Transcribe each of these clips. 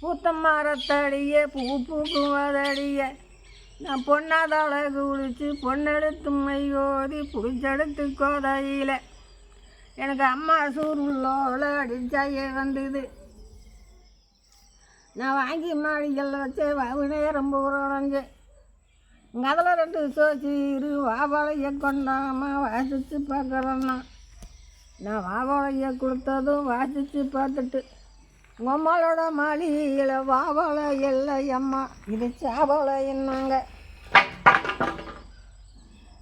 பூத்த மரத்தடிய பூ பூக்கும் நான் பொன்னாதாள குளிச்சு பொன்னெடுத்து மையோதி பிடிச்செடுத்து கோதையில். எனக்கு அம்மா சூருள்ளோல அடிச்சாயே வந்தது நான் வாங்கி மாடிகளில் வச்சு வவுனே ரொம்ப பூரணைஞ்சு இங்கே அதில் ரெண்டு சோச்சி இரு வாபாளைய கொண்டாமா வாசித்து பார்க்குறேன்னா. நான் வாபாளைய கொடுத்ததும் வாசித்து பார்த்துட்டு உம்மளோட மாளிகையில் வாவாழை இல்லை அம்மா இது சாவாழை என்னங்க?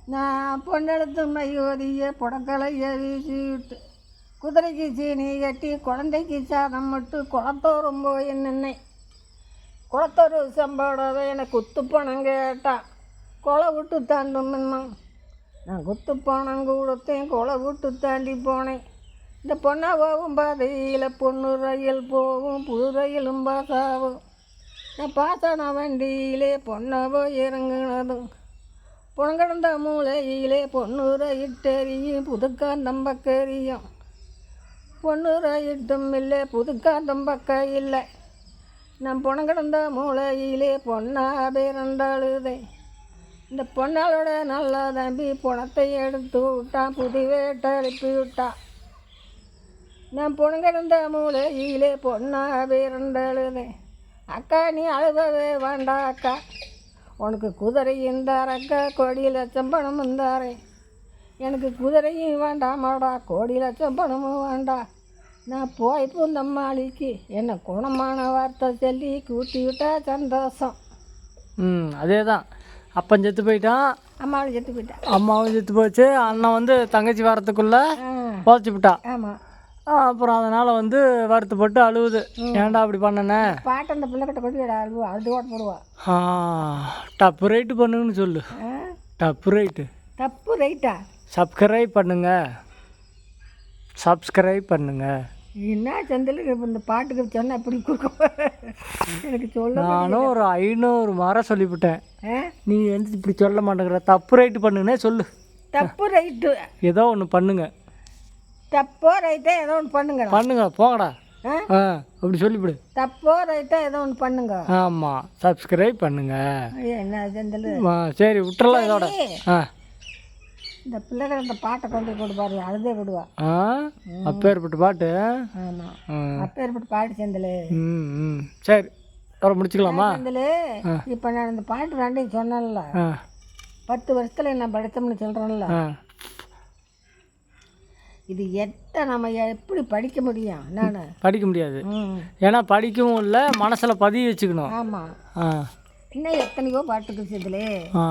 நான் பொண்ணெடுத்து மையோதிய புடக்கலைய வீசி விட்டு குதிரைக்கு சீனி கட்டி குழந்தைக்கு சாதம் மட்டும் குளத்தோறும் போய் நின்னை குளத்தோறு சம்பாடவே எனக்கு குத்து பணம் கேட்டா கொலை விட்டு தாண்டும் நான் குத்து பணம் கொடுத்தேன் கொலை விட்டு தாண்டி போனேன். இந்த பொண்ணா போகும் பாதையில் பொண்ணு ரயில் போகும் புது ரயிலும் பாசாவும். நான் பாசான வண்டியிலே பொண்ணை போய் இறங்குனதும் பொண்கிடந்த மூலையிலே பொண்ணு ரயிட்டெறியும் புதுக்காந்தம் பக்கரியும் பொண்ணு ரயிட்டும் இல்லை புதுக்காந்தம் பக்க இல்லை. நான் புனங்கடந்த மூளையிலே பொண்ணா பிறந்தாளுதே இந்த பொண்ணாளோட நல்லா தம்பி பணத்தை எடுத்து விட்டான் புது வேட்டை விட்டான். நான் பொண்ணுங்கிருந்த மூலையிலே பொண்ணா பிறந்தாளுதே அக்கா நீ அழுகவே வேண்டாம் அக்கா உனக்கு குதிரை இருந்தாரக்கா கோடி லட்சம் பணம் இருந்தாரே எனக்கு குதிரையும் வேண்டாமாடா கோடி லட்சம் பணமும் வேண்டாம் நான் போய் பூந்தம்மாளிக்கு என்ன குணமான வார்த்தை சொல்லி கூட்டி விட்டா சந்தோஷம். ம் அதே தான் அப்பன் செத்து போயிட்டான். அம்மாவை செத்து போயிட்டேன் அம்மாவும் செத்து போச்சு. அண்ணன் வந்து தங்கச்சி வரத்துக்குள்ளே ஆ. புதைச்சி விட்டா ஆமாம் அப்புறம் அதனால் வந்து வருத்தப்பட்டு அழுவுது. ஏன்டா அப்படி பண்ணனே? பாட்டு அந்த பிள்ளைகிட்ட கொண்டு அழுவா அழுது ஓட்ட போடுவா. டப்பு ரைட்டு பண்ணுங்கன்னு சொல்லு. டப்பு ரைட்டு தப்பு ரைட்டா சப்ஸ்கிரைப் பண்ணுங்க. சப்ஸ்கிரைப் பண்ணுங்க. என்ன இப்ப இந்த பாட்டுக்கு சொன்னால் எப்படி கொடுக்க எனக்கு சொல்ல நானும் ஒரு ஐநூறு முறை சொல்லிவிட்டேன். நீ வந்து இப்படி சொல்ல மாட்டேங்கிற. தப்பு ரைட்டு பண்ணுங்கன்னே சொல்லு. தப்பு ரைட்டு ஏதோ ஒன்று பண்ணுங்க. தப்போ ரைட்டா ஏதோ ஒன்று பண்ணுங்கடா. பண்ணுங்க போங்கடா. ஆ? அப்படி சொல்லிவிடு. தப்போ ரைட்டா ஏதோ ஒன்று பண்ணுங்க. ஆமாம் சப்ஸ்கிரைப் பண்ணுங்க. என்ன செந்தில் சரி விட்டுறலாம் இதோட. ஆ. இந்த பிள்ளைகள் அந்த பாட்டை கொண்டு போய் கொடுப்பாரு அழுதே விடுவா. ஆ அப்பேற்பட்ட பாட்டு. ஆமாம் அப்பேற்பட்டு பாட்டு செந்தில். ம் சரி அப்புறம் முடிச்சுக்கலாமா? செந்தில்? இப்போ நான் இந்த பாட்டு ரெண்டையும் சொன்னேன்ல. பத்து வருஷத்தில் நான் படித்தோம்னு சொல்கிறேன்ல இது எட்ட நம்ம எப்படி படிக்க முடியும்? நான் படிக்க முடியாது. ஏன்னா படிக்கவும் இல்லை மனசில் பதிய வச்சுக்கணும். ஆமாம் ஆ. இன்னும் எத்தனையோ பாட்டு இருக்குது செந்தில் ஆ.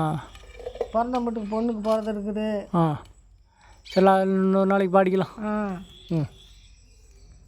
பிறந்த வீட்டுக்கு பொண்ணுக்கு போகிறது இருக்குது. ஆ. சரி இன்னொரு நாளைக்கு பாடிக்கலாம். ஆ. ம்.